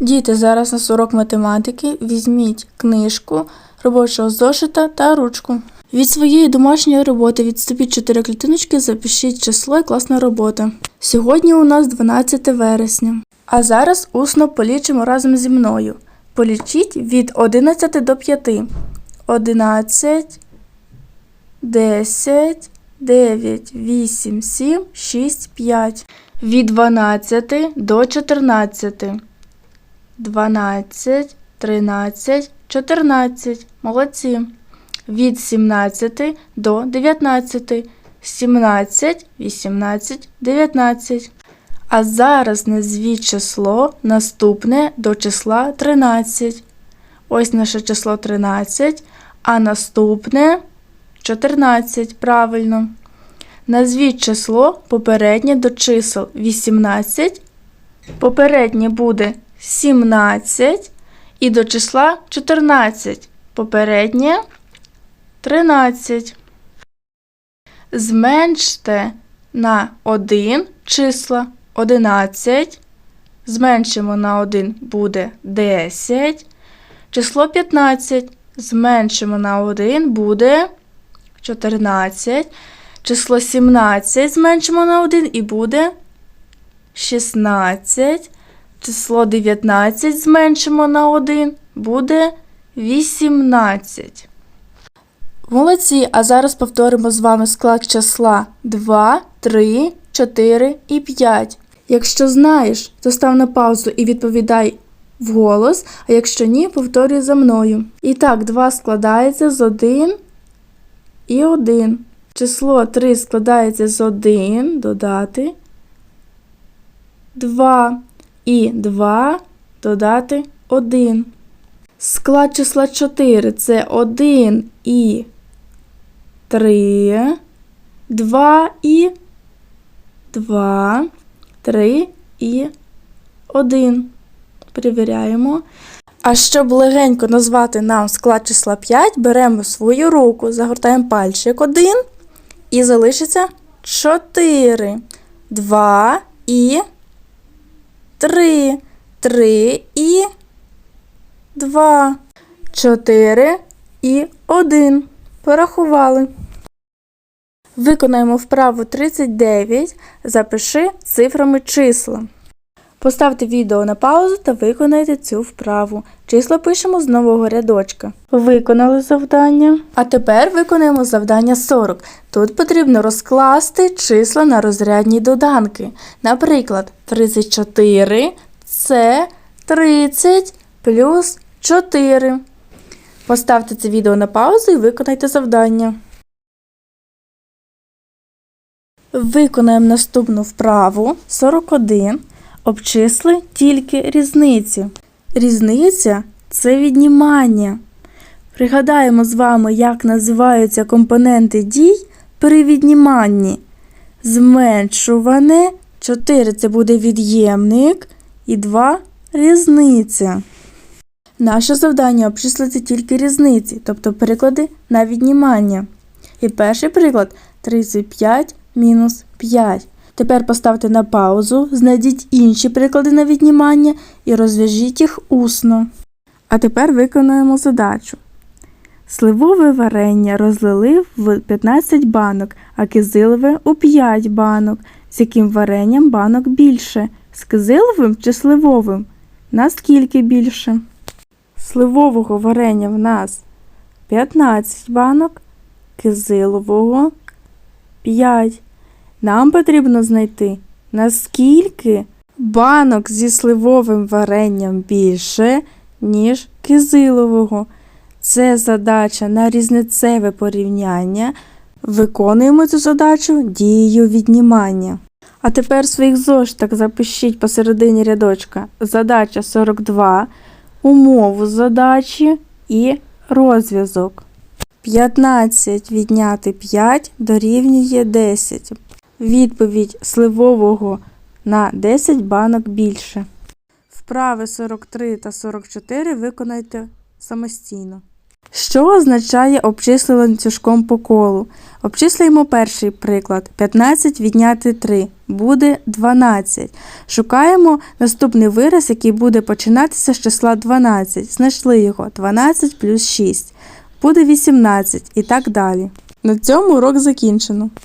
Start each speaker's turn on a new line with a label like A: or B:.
A: Діти, зараз на урок математики візьміть книжку, робочого зошита та ручку. Від своєї домашньої роботи відступіть 4 клітиночки, запишіть число і класна робота. Сьогодні у нас 12 вересня. А зараз усно полічимо разом зі мною. Полічіть від 11 до 5. 11, 10, 9, 8, 7, 6, 5. Від 12 до 14. 12, 13, 14. Молодці. Від 17 до 19. 17, 18, 19. А зараз назвіть число наступне до числа 13. Ось наше число 13, а наступне 14. Правильно. Назвіть число попереднє до чисел 18. Попереднє буде 17 і до числа 14. Попереднє 13. Зменште на 1 числа 11. Зменшимо на 1 буде 10. Число 15. Зменшимо на 1 буде 14. Число 17 зменшимо на 1 і буде 16. Число 19 зменшимо на 1 буде 18. Молодці, а зараз повторимо з вами склад числа 2, 3, 4 і 5. Якщо знаєш, то став на паузу і відповідай вголос, а якщо ні, повторюй за мною. І так, 2 складається з 1 і 1. Число 3 складається з 1 додати 2 і 2 додати 1. Склад числа 4 це 1 і 3, 2 і 2, 3 і 1. Перевіряємо. А щоб легенько назвати нам склад числа 5, беремо свою руку, загортаємо пальчик 1 і залишиться 4. 2 і 3. 3 і 2. 4 і один. Порахували. Виконаємо вправу 39. Запиши цифрами числа. Поставте відео на паузу та виконайте цю вправу. Числа пишемо з нового рядочка. Виконали завдання. А тепер виконаємо завдання 40. Тут потрібно розкласти числа на розрядні доданки. Наприклад, 34 це 30 плюс 4. Поставте це відео на паузу і виконайте завдання. Виконаємо наступну вправу 41. Обчисли тільки різниці. Різниця це віднімання. Пригадаємо з вами, як називаються компоненти дій при відніманні. Зменшуване 4 це буде від'ємник і 2 різниця. Наше завдання обчислити тільки різниці, тобто приклади на віднімання. І перший приклад 35 мінус 5. Тепер поставте на паузу, знайдіть інші приклади на віднімання і розв'яжіть їх усно. А тепер виконуємо задачу. Сливове варення розлили в 15 банок, а кизилове у 5 банок. З яким варенням банок більше? З кизиловим чи сливовим? Наскільки більше? Сливового варення в нас 15 банок, кизилового 5. Нам потрібно знайти, наскільки банок зі сливовим варенням більше, ніж кизилового. Це задача на різницеве порівняння. Виконуємо цю задачу дією віднімання. А тепер своїх зошитах запишіть посередині рядочка задача 42, умову задачі і розв'язок. 15 відняти 5 дорівнює 10. Відповідь сливового на 10 банок більше. Вправи 43 та 44 виконайте самостійно. Що означає обчисли ланцюжком по колу? Обчислюємо перший приклад. 15 відняти 3 буде 12. Шукаємо наступний вираз, який буде починатися з числа 12. Знайшли його 12 плюс 6. Буде 18 і так далі. На цьому урок закінчено.